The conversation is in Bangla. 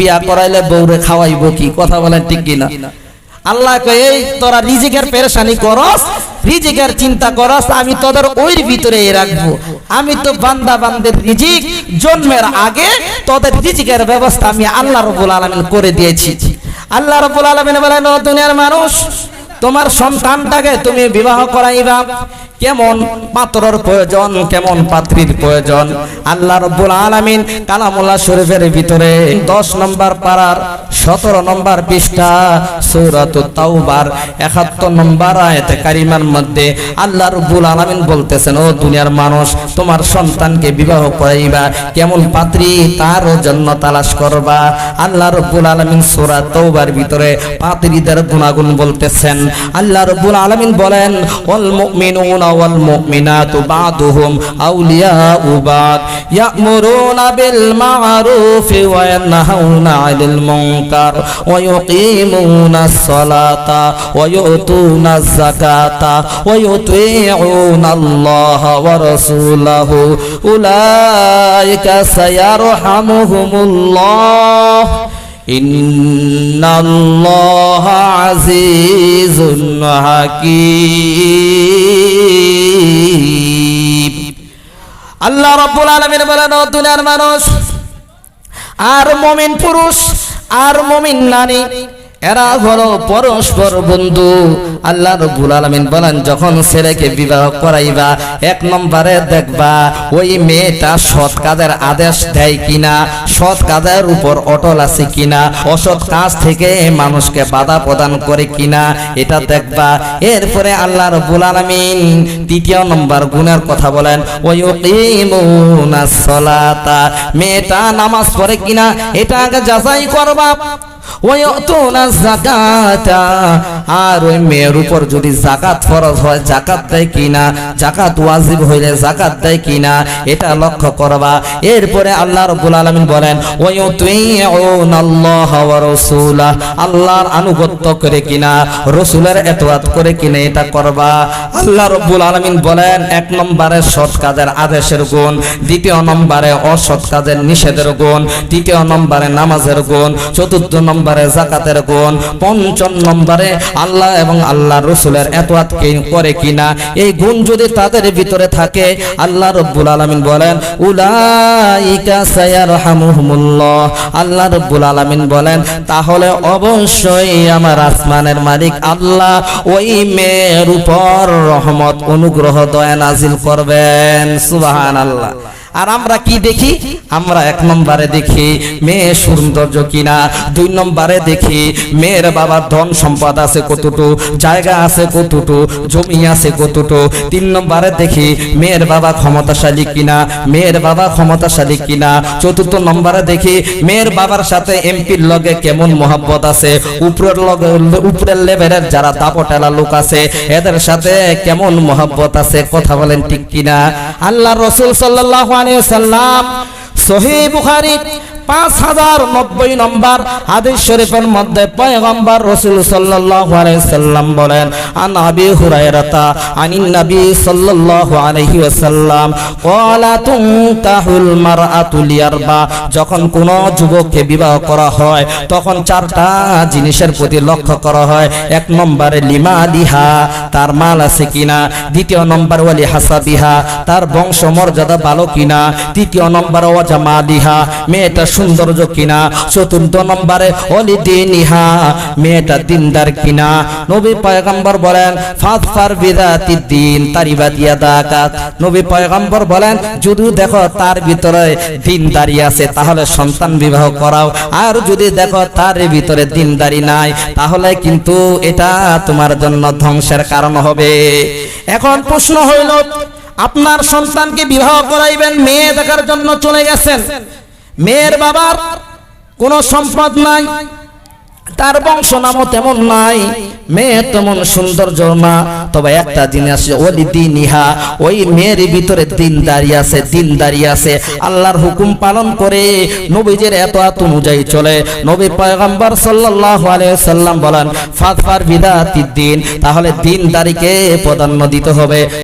বিয়া করাইলে বউরে খাওয়াইবো কি? কথা বলেন ঠিক কিনা? আল্লাহ এই, তোরা রিজিকের পেরেশানি করস, রিজিকের চিন্তা করস, আমি তোদের ওই ভিতরে রাখব। আমি তো বান্দা বান্দের রিজিক জন্মের আগে তোদের রিজিকের ব্যবস্থা আমি আল্লাহ রবুল আলমিন করে দিয়েছি। আল্লাহ রবুল আলমিন বলেন দুনিয়ার মানুষ, তোমার সন্তানটাকে তুমি বিবাহ করাইবা। কেমন পাত্রর প্রয়োজন, কেমন পাত্রীর প্রয়োজন? আল্লাহ রব্বুল আলামিন কালামুল্লাহ শরীফের ভিতরে দশ নম্বর পাড়ার সতেরো নম্বর পৃষ্ঠা, সৌরাত তাওবার, একাত্তর নম্বর আয়তে কারিমার মধ্যে আল্লাহ রব্বুল আলামিন বলতেছেন, ও দুনিয়ার মানুষ, তোমার সন্তানকে বিবাহ করাইবা, কেমন পাত্রী তার জন্য তালাশ করবা? আল্লাহ রব্বুল আলামিন সূরা তওবার ভিতরে পাত্রীদের গুণাগুণ বলতেছেন। আল্লাহ রব্বুল আলামিন বলেন, ওয়াল মুমিনুনা والمؤمنات بعضهم أولياء بعض يأمرون بالمعروف وينهون عن المنكر ويقيمون الصلاة ويؤتون الزكاة ويطيعون الله ورسوله أولئك سيرحمهم الله إن الله عزيز حكيم আল্লাহ রব্বুল আলমিন বলেন দুনিয়ার মানুষ আর মমিন পুরুষ আর মমিন নারী এরা হলো পরস্পর বন্ধু। আল্লাহ রব্বুল আলামিন বলেন, যখন ছেলেকে বিবাহ করাইবা, এক নম্বরে দেখবা, ওই মেয়েটা সৎ কাজের আদেশ দেয় কিনা, সৎ কাজের উপর অটল আছে কিনা, অসৎ কাজ থেকে মানুষকে বাধা প্রদান করে কিনা, এটা দেখবা। এরপরে আল্লাহ রব্বুল আলামিন তৃতীয় নম্বর গুণের কথা বলেন ওই সালাতা। মেয়েটা নামাজ পড়ে কিনা, এটা আগে যাচাই করবা। আল্লাহর আনুগত্য করে কিনা? রাসূলের ইতাআত করে কিনা এটা করবা? আল্লাহ রাব্বুল আলামিন বলেন, এক নম্বরে সৎ কাজের আদেশের গুণ, দ্বিতীয় নম্বরে অসৎ কাজের নিষেধের গুণ, তৃতীয় নম্বরে নামাজের গুণ, চতুর্থ নম্বরে জাকাতের গুণ, পঞ্চম নম্বরে আল্লাহ এবং আল্লাহ রসুলের এতআত করে কিনা? এই গুণ যদি তাদের ভিতরে থাকে, আল্লাহ রব্বুল আলামিন বলেন, উলাইকা সায়ারহামুহুমুল্লাহ। আল্লাহ রব্বুল আলামিন বলেন, তাহলে অবশ্যই আমার আসমানের মালিক আল্লাহ ওই মেয়ের উপর রহমত, অনুগ্রহ, দয়া নাজিল করবেন। সুবহানাল্লাহ। আর আমরা কি দেখি? আমরা এক নম্বরে দেখি, মেয়ে সৌন্দর্য কিনা। দুই নম্বরে দেখি, মেয়ের বাবার ধন সম্পদ আছে কতটু জায়গা আছে কতটু জমি আছে কতটু তিন নম্বরে দেখি, মেয়ের বাবা ক্ষমতাশালী কিনা, মেয়ের বাবা ক্ষমতাশালী কিনা। চতুর্থ নম্বরে দেখি, মেয়ের বাবার সাথে এমপির লগে কেমন মহাব্বত আছে, উপরের লগে উপরের লেভেলের যারা দাপটেলা লোক আছে, এদের সাথে কেমন মহাব্বত আছে, কথা বলেন ঠিক কিনা? আল্লাহ রসুল সাল্লাল্লাহু আলাইহি সাল্লাম সহিহ বুখারী পাঁচ হাজার নব্বই নম্বর হাদিস শরীফের মধ্যে পয়গম্বর রসুল সাল্লাম বলেন যখন কোন যুবককে বিবাহ করা হয়, তখন চারটা জিনিসের প্রতি লক্ষ্য করা হয়। এক নম্বরে, লিমা দিহা তার মাল আছে কিনা। দ্বিতীয় নম্বর, ওয়ালি হাসাবিহা তার বংশ মর্যাদা ভালো কিনা। তৃতীয় নম্বর ওয়াজামা দিহা মেয়েটা সৌন্দর্য কিনা? চতুর্থ নম্বরে, অলি দিনিহা, মেয়েটা দিনদার কিনা? নবী পয়গম্বর বলেন ফাদফার বিদাতি দিন তারিবা দিয়া দাকাত নবী পয়গম্বর বলেন, যদি দেখো তার ভিতরে দিনদারি আছে, তাহলে সন্তান বিবাহ করাও। আর যদি দেখো তার ভিতরে দিনদারি নাই, তাহলে কিন্তু এটা তোমার জন্য ধ্বংসের কারণ হবে। এখন প্রশ্ন হইল, আপনার সন্তানকে বিবাহ করাইবেন, মেয়ে দেখার জন্য চলে গেছেন। মেয়ের বাবার কোনো সম্পদ নাই, তার বংশ নামও তেমন নাই, মেয়ে তেমন সৌন্দর্য না। তবে একটা জিনিস ওলি দিন ইহা ওই মেয়ের ভিতরে দিন দাঁড়িয়ে আছে, দিন দাঁড়িয়ে আছে। আল্লাহর হুকুম পালন করে নবীজের এত এত অনুযায়ী চলে। নবী পয়গম্বর সাল্লাল্লাহু আলাইহি সাল্লাম বলেন, ফাতফার বিদাতি দিন, তাহলে দিন দাঁড়িকে প্রাধান্য দিতে হবে।